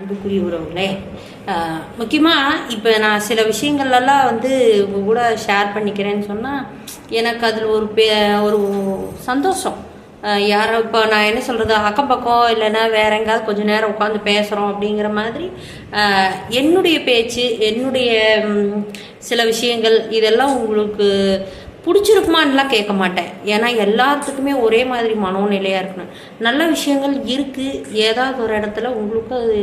அன்புக்குரிய உறவுகளே. முக்கியமாக இப்போ நான் சில விஷயங்கள்லாம் வந்து உங்கள் கூட ஷேர் பண்ணிக்கிறேன்னு சொன்னால் எனக்கு அதில் ஒரு பே ஒரு சந்தோஷம். யாரோ இப்போ நான் என்ன சொல்கிறது அக்கம் பக்கம் இல்லைன்னா வேற எங்கேயாவது கொஞ்சம் நேரம் உட்காந்து பேசுகிறோம் அப்படிங்கிற மாதிரி என்னுடைய பேச்சு என்னுடைய சில விஷயங்கள் இதெல்லாம் உங்களுக்கு பிடிச்சிருக்குமான்லாம் கேட்க மாட்டேன். ஏன்னா எல்லாத்துக்குமே ஒரே மாதிரி மனோநிலையாக இருக்கணும். நல்ல விஷயங்கள் இருக்குது ஏதாவது ஒரு இடத்துல உங்களுக்கு அது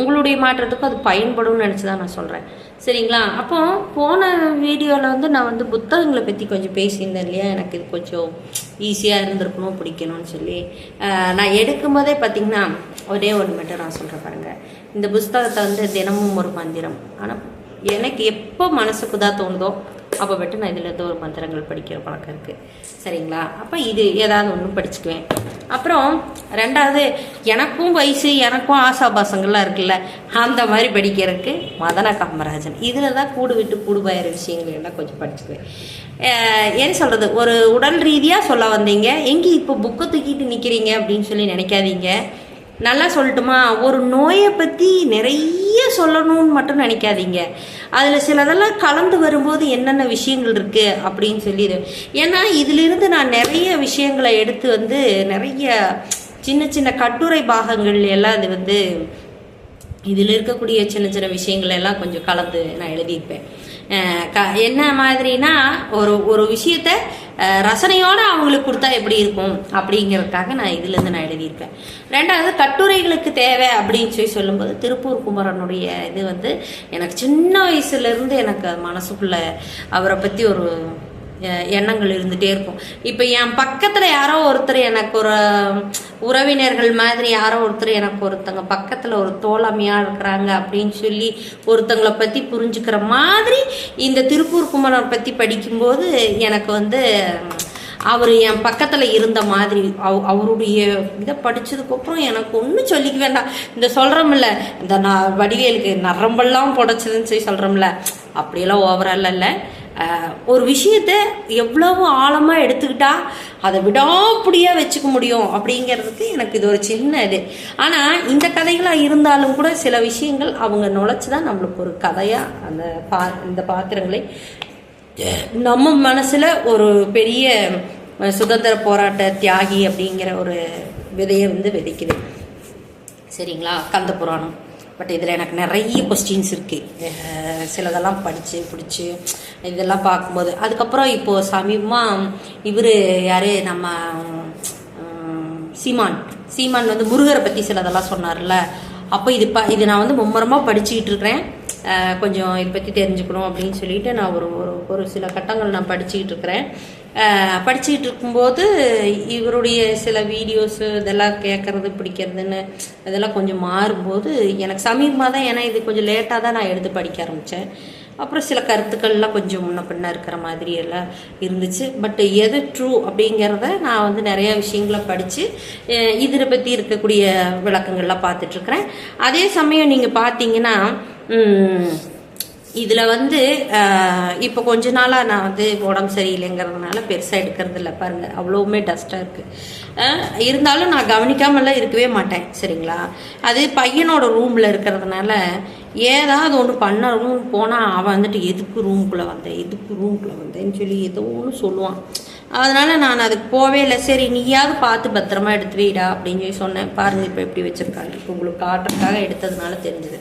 உங்களுடைய மாற்றத்துக்கு அது பயன்படும்னு நினச்சி தான் நான் சொல்கிறேன் சரிங்களா? அப்போ போன வீடியோவில் வந்து நான் வந்து புத்தகங்களை பற்றி கொஞ்சம் பேசியிருந்தேன் இல்லையா? எனக்கு இது கொஞ்சம் ஈஸியாக இருந்திருக்கணும் பிடிக்கணும்னு சொல்லி. நான் எடுக்கும் போதே பார்த்தீங்கன்னா ஒரே ஒன்று மட்டும் நான் சொல்கிறேன் பாருங்கள் இந்த புஸ்தகத்தை வந்து தினமும் ஒரு மந்திரம். ஆனால் எனக்கு எப்போ மனசுக்கு தான் தோணுதோ அப்போ மட்டும் நான் இதில் இருந்து ஒரு மந்திரங்கள் படிக்கிற பழக்கம் இருக்குது சரிங்களா? அப்போ இது ஏதாவது ஒன்று படிச்சுக்குவேன். அப்புறம் ரெண்டாவது எனக்கும் வயசு எனக்கும் ஆசாபாசங்கள்லாம் இருக்குல்ல அந்த மாதிரி படிக்கிறதுக்கு மதன காமராஜன். இதில் தான் கூடு விட்டு கூடு பாயிற விஷயங்கள் எல்லாம் கொஞ்சம் படிச்சுக்குவேன். என்ன சொல்கிறது ஒரு உடல் ரீதியாக சொல்ல வந்தீங்க. எங்கே இப்போ புக்கை தூக்கிட்டு நிற்கிறீங்க அப்படின்னு சொல்லி நினைக்காதீங்க. நல்லா சொல்லட்டுமா? ஒரு நோயை பற்றி நிறைய சொல்லணும்னு மட்டும் நினைக்காதீங்க. அதில் சிலதெல்லாம் கலந்து வரும்போது என்னென்ன விஷயங்கள் இருக்குது அப்படின்னு சொல்லி ஏன்னா இதிலிருந்து நான் நிறைய விஷயங்களை எடுத்து வந்து நிறைய சின்ன சின்ன கட்டுரை பாகங்கள் எல்லாம் அது வந்து இதில் இருக்கக்கூடிய சின்ன சின்ன விஷயங்கள் எல்லாம் கொஞ்சம் கலந்து நான் எழுதியிருப்பேன். க என்ன மாதிரினா ஒரு ஒரு விஷயத்த ரசனையோடு அவங்களுக்கு கொடுத்தா எப்படி இருக்கும்? அப்படிங்கிறதுக்காக நான் இதுலேருந்து நான் எழுதியிருப்பேன் ரெண்டாவது கட்டுரைகளுக்கு தேவை அப்படின்னு சொல்லி சொல்லும்போது திருப்பூர் குமரனுடைய இது வந்து எனக்கு சின்ன வயசுலேருந்து எனக்கு மனசுக்குள்ளே மனசுக்குள்ள அவரை பற்றி ஒரு எண்ணங்கள் இருந்துகிட்டே இருக்கும். இப்போ என் பக்கத்தில் யாரோ ஒருத்தர் எனக்கு ஒரு உறவினர்கள் மாதிரி யாரோ ஒருத்தர் எனக்கு ஒருத்தங்க பக்கத்தில் ஒரு தோழமையாக இருக்கிறாங்க அப்படின்னு சொல்லி ஒருத்தங்களை பற்றி புரிஞ்சுக்கிற மாதிரி இந்த திருப்பூர் குமரனை பற்றி படிக்கும்போது எனக்கு வந்து அவர் என் பக்கத்தில் இருந்த மாதிரி அவ அவருடைய இதை படித்ததுக்கப்புறம் எனக்கு ஒன்றும் சொல்லிக்க வேண்டாம். இந்த சொல்கிறோம்ல இந்த நான் வடிவேலுக்கு நரம்பெல்லாம் புடைச்சதுன்னு சொல்லி சொல்கிறோம்ல அப்படியெல்லாம் ஓவரால் இல்லை ஒரு விஷயத்த எவ்வளவு ஆழமாக எடுத்துக்கிட்டா அதை விடாப்பிடியாக வச்சுக்க முடியும் அப்படிங்கிறதுக்கு எனக்கு இது ஒரு சின்ன இது. ஆனால் இந்த கதைகளாக இருந்தாலும் கூட சில விஷயங்கள் அவங்க நுழைச்சி தான் நம்மளுக்கு ஒரு கதையாக அந்த பா இந்த பாத்திரங்களை நம்ம மனசில் ஒரு பெரிய சுதந்திர போராட்ட தியாகி அப்படிங்கிற ஒரு விதையை வந்து விதைக்குது சரிங்களா? கந்த புராணம். பட் இதில் எனக்கு நிறைய கொஸ்டின்ஸ் இருக்குது சிலதெல்லாம் படித்து பிடிச்சி இதெல்லாம் பார்க்கும்போது. அதுக்கப்புறம் இப்போது சமீபமாக இவர் யார்? நம்ம சீமான். சீமான் வந்து முருகரை பற்றி சிலதெல்லாம் சொன்னார்ல அப்போ இது ப இது நான் வந்து மும்முரமாக படிச்சுக்கிட்டு இருக்கிறேன். கொஞ்சம் இதை பற்றி தெரிஞ்சுக்கணும் அப்படின்னு சொல்லிட்டு நான் ஒரு ஒரு ஒரு சில கட்டங்கள் நான் படிச்சுக்கிட்டு இருக்கிறேன். படிச்சுக்கிட்டு இருக்கும்போது இவருடைய சில வீடியோஸு இதெல்லாம் கேட்குறது பிடிக்கிறதுன்னு இதெல்லாம் கொஞ்சம் மாறும்போது எனக்கு சமீபமாக தான் ஏன்னா இது கொஞ்சம் லேட்டாக தான் நான் எடுத்து படிக்க ஆரம்பித்தேன் அப்புறம் சில கருத்துக்கள்லாம் கொஞ்சம் முன்ன பின்ன இருக்கிற மாதிரி எல்லாம் இருந்துச்சு. பட் எது ட்ரூ அப்படிங்கிறத நான் வந்து நிறைய விஷயங்களை படித்து இதில் பற்றி இருக்கக்கூடிய விளக்கங்கள்லாம் பார்த்துட்ருக்குறேன் அதே சமயம் நீங்கள் பார்த்தீங்கன்னா இதில் வந்து இப்போ கொஞ்ச நாளாக நான் வந்து உடம்பு சரியில்லைங்கிறதுனால பெருசாக எடுக்கிறது இல்லை பாருங்கள் அவ்வளோவுமே டஸ்ட்டாக இருக்குது இருந்தாலும் நான் கவனிக்காமலாம் இருக்கவே மாட்டேன் சரிங்களா? அது பையனோட ரூமில் இருக்கிறதுனால ஏதாவது ஒன்று பண்ணணும் போனால் அவன் வந்துட்டு எதுக்கு ரூம்குள்ளே வந்தேன் எதுக்கு ரூம்குள்ளே வந்தேன்னு சொல்லி ஏதோ ஒன்று சொல்லுவான். அதனால் நான் அதுக்கு போவே இல்லை. சரி நீயாவது பார்த்து பத்திரமா எடுத்து வைடா அப்படின்னு சொல்லி சொன்னேன். பாருங்கள் இப்போ எப்படி வச்சுருக்காங்க. இப்போ உங்களுக்கு காட்டுறதுக்காக எடுத்ததுனால தெரிஞ்சது.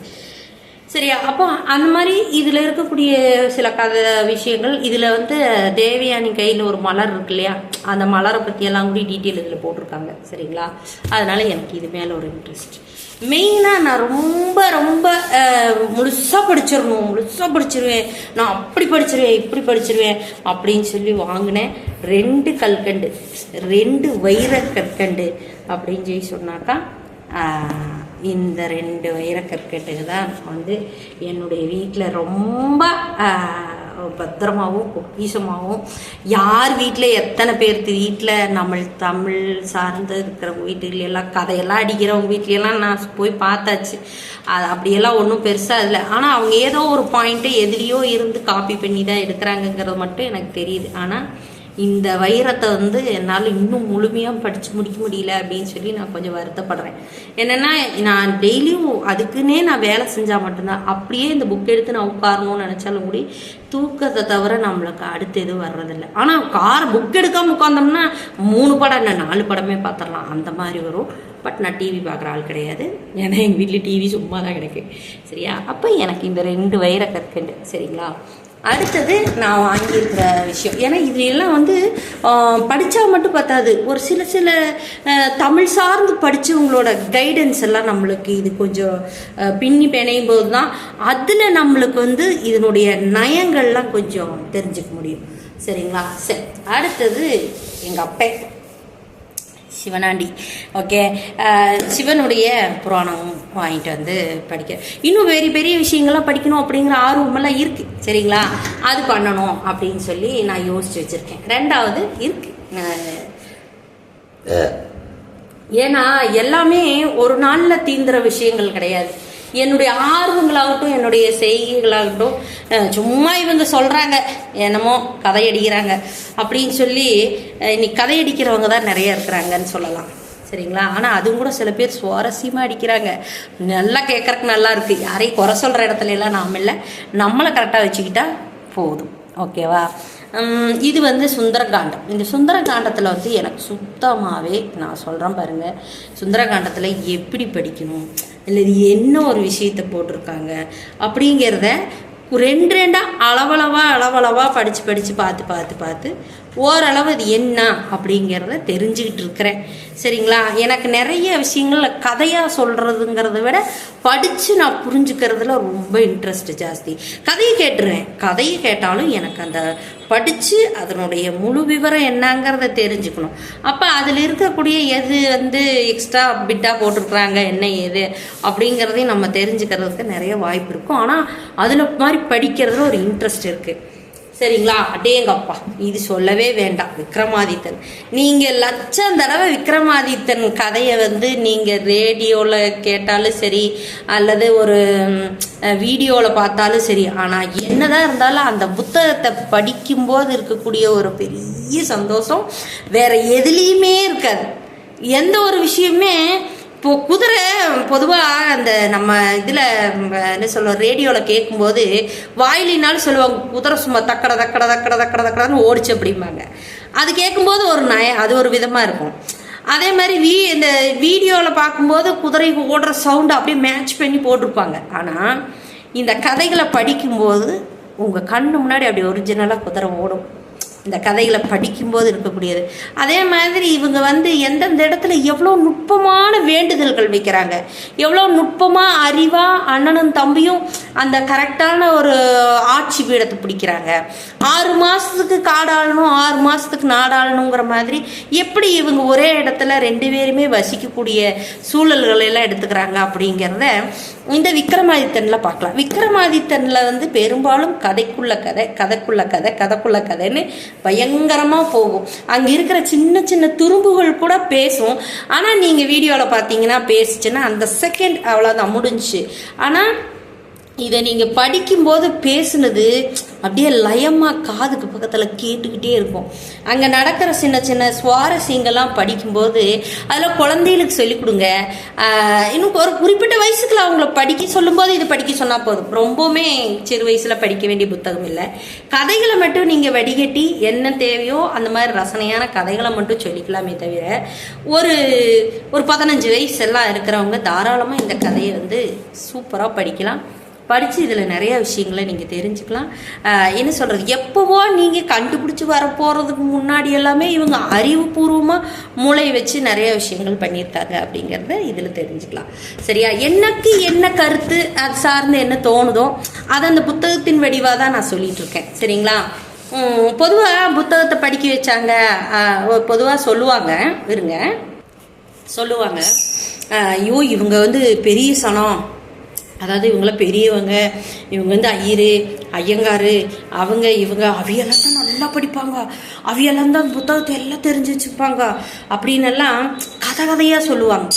சரியா? அப்போ அந்த மாதிரி இதில் இருக்கக்கூடிய சில கதை விஷயங்கள் இதில் வந்து தேவயானி கையில் ஒரு மலர் இருக்கு இல்லையா? அந்த மலரை பற்றியெல்லாம் கூட டீட்டெயில் இதில் போட்டிருக்காங்க. சரிங்களா? அதனால் எனக்கு இது மேலே ஒரு இன்ட்ரெஸ்ட் மெயினாக நான் ரொம்ப ரொம்ப முழுசாக படிச்சிடணும். முழுசாக படிச்சிருவேன். நான் அப்படி படிச்சிருவேன் இப்படி படிச்சிருவேன் அப்படின்னு சொல்லி வாங்கினேன். ரெண்டு கல்கண்டு. ரெண்டு வைர கற்கண்டு அப்படின்னு சொல்லி சொன்னாக்கா இந்த ரெண்டு வைரக்கற்கட்டுக்கு தான் வந்து என்னுடைய வீட்டில் ரொம்ப பத்திரமாகவும் பொக்கிஷமாகவும் யார் வீட்டில் எத்தனை பேர்த்து வீட்டில் நம்ம தமிழ் சார்ந்து இருக்கிறவங்க வீட்டுல எல்லாம் கதையெல்லாம் அடிக்கிறவங்க வீட்லையெல்லாம் நான் போய் பார்த்தாச்சு. அது அப்படியெல்லாம் ஒன்றும் பெருசாக இல்லை. ஆனால் அவங்க ஏதோ ஒரு பாயிண்ட்டு எதுலேயோ இருந்து காப்பி பண்ணி தான் எடுக்கிறாங்கங்கிறது மட்டும் எனக்கு தெரியுது. ஆனால் இந்த வைரத்தை வந்து என்னால் இன்னும் முழுமையாக படித்து முடிக்க முடியல அப்படின்னு சொல்லி நான் கொஞ்சம் வருத்தப்படுறேன். என்னென்னா நான் டெய்லியும் அதுக்குன்னே நான் வேலை செஞ்சால் மட்டும்தான். அப்படியே இந்த புக் எடுத்து நான் உட்காரணும்னு நினச்சாலும் கூட தூக்கத்தை தவிர நம்மளுக்கு அடுத்து எதுவும் வர்றதில்லை. ஆனால் கார் புக் எடுக்காமல் உட்காந்தோம்னா மூணு படம் என்ன நாலு படமே பார்த்துடலாம். அந்த மாதிரி வரும். பட் நான் டிவி பார்க்குற ஆள் கிடையாது. ஏன்னா எங்கள் வீட்டில் டிவி சும்மா தான் கிடைக்கு. சரியா? அப்போ எனக்கு இந்த ரெண்டு வைர கற்கண்டு சரிங்களா? அடுத்தது நான் வாங்கியிருக்கிற விஷயம். ஏன்னா இது எல்லாம் வந்து படித்தா மட்டும் பத்தாது. ஒரு சில சில தமிழ் சார்ந்து படித்தவங்களோட கைடன்ஸ் எல்லாம் நம்மளுக்கு இது கொஞ்சம் பின்னி பிணையும் போது தான் அதில் நம்மளுக்கு வந்து இதனுடைய நயங்கள்லாம் கொஞ்சம் தெரிஞ்சுக்க முடியும். சரிங்களா? சரி. அடுத்தது எங்கள் அப்பா. சிவனாண்டி. ஓகே சிவனுடைய புராணம் வாங்கிட்டு வந்து படிக்க. இன்னும் பெரிய பெரிய விஷயங்கள்லாம் படிக்கணும் அப்படிங்கிற ஆர்வமெல்லாம் இருக்குது சரிங்களா? அது பண்ணணும் அப்படின்னு சொல்லி நான் யோசிச்சு வச்சுருக்கேன். ரெண்டாவது இருக்கு. ஏன்னா எல்லாமே ஒரு நாளில் தீந்துற விஷயங்கள் கிடையாது. என்னுடைய ஆர்வங்களாகட்டும் என்னுடைய செய்கைகளாகட்டும் சும்மா இவங்க சொல்கிறாங்க என்னமோ கதையடிக்கிறாங்க அப்படின்னு சொல்லி இன்னைக்கு கதையடிக்கிறவங்க தான் நிறைய இருக்கிறாங்கன்னு சொல்லலாம். சரிங்களா? ஆனால் அதுவும் கூட சில பேர் சுவாரஸ்யமாக அடிக்கிறாங்க. நல்லா கேட்குறக்கு நல்லா இருக்குது யாரையும் குறை சொல்கிற இடத்துல எல்லாம் நாம் இல்லை. நம்மளை கரெக்டாக வச்சுக்கிட்டா போதும். ஓகேவா இது வந்து சுந்தரகாண்டம். இந்த சுந்தரகாண்டத்தில் வந்து எனக்கு சுத்தமாகவே நான் சொல்கிறேன் பாருங்கள் சுந்தரகாண்டத்தில் எப்படி படிக்கணும் இல்லை இது என்ன ஒரு விஷயத்தை போட்டிருக்காங்க அப்படிங்கிறத ரெண்டு ரெண்டாக அளவளவாக அளவளவாக படித்து படித்து பார்த்து பார்த்து பார்த்து ஓரளவு இது என்ன அப்படிங்கிறத தெரிஞ்சுக்கிட்டு இருக்கிறேன். சரிங்களா? எனக்கு நிறைய விஷயங்கள்ல கதையாக சொல்கிறதுங்கிறத விட படித்து நான் புரிஞ்சுக்கிறதுல ரொம்ப இன்ட்ரெஸ்ட் ஜாஸ்தி. கதையை கேட்டுருவேன் கதையை கேட்டாலும் எனக்கு அந்த படித்து அதனுடைய முழு விவரம் என்னங்கிறத தெரிஞ்சுக்கணும். அப்போ அதில் இருக்கக்கூடிய எது வந்து எக்ஸ்ட்ரா பிட்டாக போட்டிருக்கிறாங்க என்ன ஏது அப்படிங்கிறதையும் நம்ம தெரிஞ்சுக்கிறதுக்கு நிறைய வாய்ப்பு இருக்கும். ஆனால் அதில் மாதிரி படிக்கிறதுல ஒரு இன்ட்ரெஸ்ட் இருக்குது சரிங்களா? அடேங்கப்பா இது சொல்லவே வேண்டாம். விக்ரமாதித்தன். நீங்கள் லட்சம் தடவை விக்ரமாதித்தன் கதையை வந்து நீங்கள் ரேடியோவில் கேட்டாலும் சரி அல்லது ஒரு வீடியோவில் பார்த்தாலும் சரி ஆனால் என்னதான் இருந்தாலும் அந்த புத்தகத்தை படிக்கும்போது இருக்கக்கூடிய ஒரு பெரிய சந்தோஷம் வேற எதுலேயுமே இருக்காது. எந்த ஒரு விஷயமே இப்போ குதிரை பொதுவாக அந்த நம்ம இதில் என்ன சொல்லுவோம் ரேடியோவில் கேட்கும்போது வாயிலினாலும் சொல்லுவாங்க குதிரை சும்மா தக்கட தக்கட தக்கட தக்கட தக்கடன்னு ஓடிச்சு அப்படிம்பாங்க. அது கேட்கும்போது ஒரு நய அது ஒரு விதமாக இருக்கும். அதே மாதிரி வீ இந்த வீடியோவில் பார்க்கும்போது குதிரை ஓடுற சவுண்டு அப்படியே மேட்ச் பண்ணி போட்டிருப்பாங்க. ஆனால் இந்த கதைகளை படிக்கும்போது உங்கள் கண்ணு முன்னாடி அப்படி ஒரிஜினலாக குதிரை ஓடும். இந்த கதைகளை படிக்கும்போது இருக்கக்கூடியது. அதே மாதிரி இவங்க வந்து எந்தெந்த இடத்துல எவ்வளோ நுட்பமான வேண்டுதல்கள் வைக்கிறாங்க. எவ்வளோ நுட்பமாக அறிவாக அண்ணனும் தம்பியும் அந்த கரெக்டான ஒரு ஆட்சி பீடத்தை பிடிக்கிறாங்க. ஆறு மாதத்துக்கு காடாளணும் ஆறு மாதத்துக்கு நாடாளணுங்கிற மாதிரி எப்படி இவங்க ஒரே இடத்துல ரெண்டு பேருமே வசிக்கக்கூடிய சூழல்களை எல்லாம் எடுத்துக்கிறாங்க அப்படிங்கிறத இந்த விக்ரமாதித்தனில் பார்க்கலாம். விக்ரமாதித்தனில் வந்து பெரும்பாலும் கதைக்குள்ள கதை கதைக்குள்ள கதை கதைக்குள்ள கதைன்னு பயங்கரமாக போகும். அங்கே இருக்கிற சின்ன சின்ன துரும்புகள் கூட பேசும். ஆனால் நீங்கள் வீடியோவில் பார்த்தீங்கன்னா பேசிச்சுன்னா அந்த செகண்ட் அவ்வளோதான் முடிஞ்சுச்சு. ஆனால் இதை நீங்கள் படிக்கும்போது பேசுனது அப்படியே லயமாக காதுக்கு பக்கத்தில் கேட்டுக்கிட்டே இருக்கும். அங்கே நடக்கிற சின்ன சின்ன சுவாரஸ்யங்கள்லாம் படிக்கும்போது அதில் குழந்தைகளுக்கு சொல்லிக் கொடுங்க. இன்னும் ஒரு குறிப்பிட்ட வயசுக்குள்ள அவங்கள படிக்க சொல்லும்போது இது படிக்க சொன்னால் போதும். ரொம்பவுமே சிறு வயசில் படிக்க வேண்டிய புத்தகம் இல்லை. கதைகளை மட்டும் நீங்கள் வடிகட்டி என்ன தேவையோ அந்த மாதிரி ரசனையான கதைகளை மட்டும் சொல்லிக்கலாமே தவிர ஒரு ஒரு பதினஞ்சு வயசு எல்லாம் இருக்கிறவங்க தாராளமாக இந்த கதையை வந்து சூப்பராக படிக்கலாம். படித்து இதில் நிறைய விஷயங்களை நீங்கள் தெரிஞ்சுக்கலாம். என்ன சொல்கிறது எப்போவோ நீங்கள் கண்டுபிடிச்சி வர போகிறதுக்கு முன்னாடி எல்லாமே இவங்க அறிவுபூர்வமாக மூளை வச்சு நிறைய விஷயங்கள் பண்ணியிருக்காங்க அப்படிங்கிறத இதில் தெரிஞ்சுக்கலாம். சரியா? எனக்கு என்ன கருத்து அது சார்ந்து என்ன தோணுதோ அதை அந்த புத்தகத்தின் வடிவாக தான் நான் சொல்லிகிட்ருக்கேன் சரிங்களா? பொதுவாக புத்தகத்தை படிக்க வச்சாங்க. பொதுவாக சொல்லுவாங்க. இருங்க. சொல்லுவாங்க. ஐயோ இவங்க வந்து பெரிய சனம். அதாவது இவங்களாம் பெரியவங்க இவங்க வந்து ஐயரு ஐயங்காரு அவங்க இவங்க அவியெல்லாம் தான் நல்லா படிப்பாங்க. அவியெல்லாம் தான் புத்தகத்தை எல்லாம் தெரிஞ்சு வச்சுப்பாங்க அப்படின்னெல்லாம் கதை கதையாக சொல்லுவாங்க.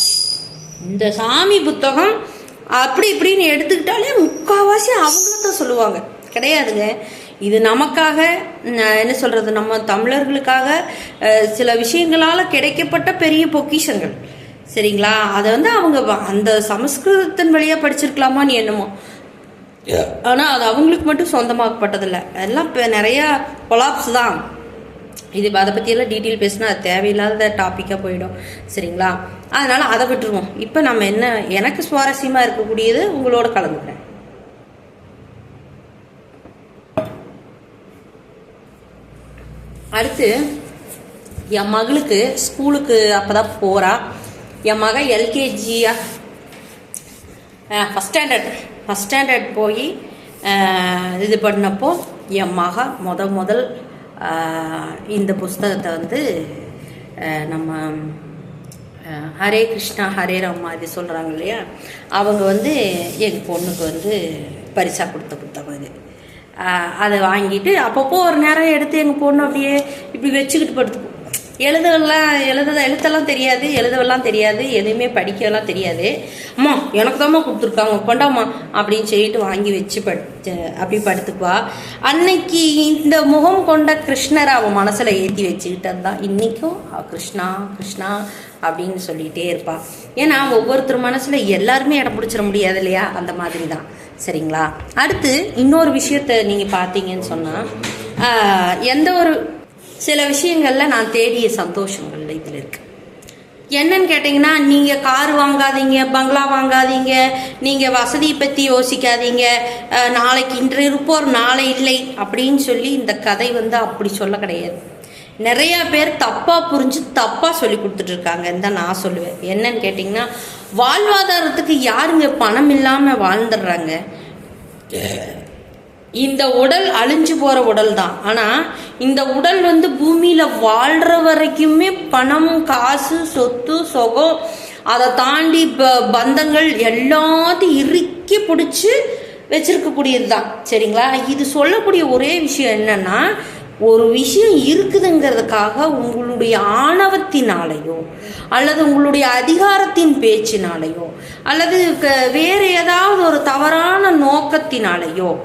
இந்த சாமி புத்தகம் அப்படி இப்படின்னு எடுத்துக்கிட்டாலே முக்கால்வாசி அவங்கள தான் சொல்லுவாங்க. கிடையாதுங்க. இது நமக்காக என்ன சொல்கிறது நம்ம தமிழர்களுக்காக சில விஷயங்களால் கிடைக்கப்பட்ட பெரிய பொக்கிஷங்கள். சரிங்களா? அதை வந்து அவங்க அந்த சமஸ்கிருதத்தின் வழியாக படிச்சிருக்கலாமான்னு என்னமோ. ஆனால் அது அவங்களுக்கு மட்டும் சொந்தமாக்கப்பட்டதில்லை. எல்லாம் இப்போ நிறையா கொலாப்ஸ் தான். இது அதை பற்றியெல்லாம் டீட்டெயில் பேசினா அது தேவையில்லாத டாப்பிக்காக போயிடும். சரிங்களா? அதனால் அதை விட்டுருவோம். இப்போ நம்ம என்ன எனக்கு சுவாரஸ்யமாக இருக்கக்கூடியது உங்களோட கலந்துக்கிறேன். அடுத்து என் மகளுக்கு ஸ்கூலுக்கு அப்போ தான் போகிறா என் மகன் எல்கேஜியா ஃபஸ்ட் ஸ்டாண்டர்ட் ஃபஸ்ட் ஸ்டாண்டர்ட் போய் இது பண்ணப்போ என் மக முத முதல் இந்த புஸ்தகத்தை வந்து நம்ம ஹரே கிருஷ்ணா ஹரே ராமா இது சொல்கிறாங்க இல்லையா? அவங்க வந்து எங்கள் பொண்ணுக்கு வந்து பரிசாக கொடுத்த புத்தகம் இது. அதை வாங்கிட்டு அப்பப்போ ஒரு நேரம் எடுத்து எங்கள் பொண்ணு அப்படியே இப்படி வச்சுக்கிட்டு படுத்துக்கும். எழுதலாம் எழுத எழுத்தெல்லாம் தெரியாது எழுதவெல்லாம் தெரியாது எதுவுமே படிக்கலாம் தெரியாது. அம்மா எனக்கு தாம்மா கொடுத்துருக்காங்க கொண்டாம்மா அப்படின்னு சொல்லிட்டு வாங்கி வச்சு படுத்து அப்படி படுத்துக்குவா. அன்னைக்கு இந்த முகம் கொண்ட கிருஷ்ணரை அவன் மனசில் ஏற்றி வச்சுக்கிட்டு தான். இன்றைக்கும் கிருஷ்ணா கிருஷ்ணா அப்படின்னு சொல்லிகிட்டே இருப்பாள் ஏன்னா ஒவ்வொருத்தர் மனசில் எல்லாருமே இடம் பிடிச்சிட முடியாது இல்லையா? அந்த மாதிரி தான். சரிங்களா? அடுத்து இன்னொரு விஷயத்தை நீங்கள் பார்த்தீங்கன்னு சொன்னால் எந்த ஒரு சில விஷயங்களில் நான் தேடிய சந்தோஷங்கள் இதில் இருக்கு. என்னன்னு கேட்டிங்கன்னா நீங்கள் கார் வாங்காதீங்க பங்களா வாங்காதீங்க நீங்கள் வசதியை பற்றி யோசிக்காதீங்க நாளைக்கு இன்று இருப்போர் நாளை இல்லை அப்படின்னு சொல்லி இந்த கதை வந்து அப்படி சொல்ல கிடையாது. நிறையா பேர் தப்பாக புரிஞ்சு தப்பாக சொல்லி கொடுத்துட்ருக்காங்கன்னு தான் நான் சொல்லுவேன். என்னன்னு கேட்டிங்கன்னா வாழ்வாதாரத்துக்கு யாருங்க பணம் இல்லாமல் வாழ்ந்துடுறாங்க? இந்த உடல் அழிஞ்சு போற உடல் தான். ஆனா இந்த உடல் வந்து பூமியில வாழ்ற வரைக்குமே பணம் காசு சொத்து சொகம் அதை தாண்டி ப- பந்தங்கள் எல்லாத்தையும் இறுக்கி பிடிச்சி வச்சிருக்கக்கூடியது தான். சரிங்களா? இது சொல்லக்கூடிய ஒரே விஷயம் என்னன்னா ஒரு விஷயம் இருக்குதுங்கிறதுக்காக உங்களுடைய ஆணவத்தினாலேயோ அல்லது உங்களுடைய அதிகாரத்தின் பேச்சினாலேயோ அல்லது க- ஏதாவது ஒரு தவறான நோக்கத்தினாலேயோ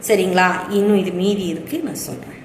சரிங்களா? இன்னும் இது மீதி இருக்குது நான் சொல்கிறேன்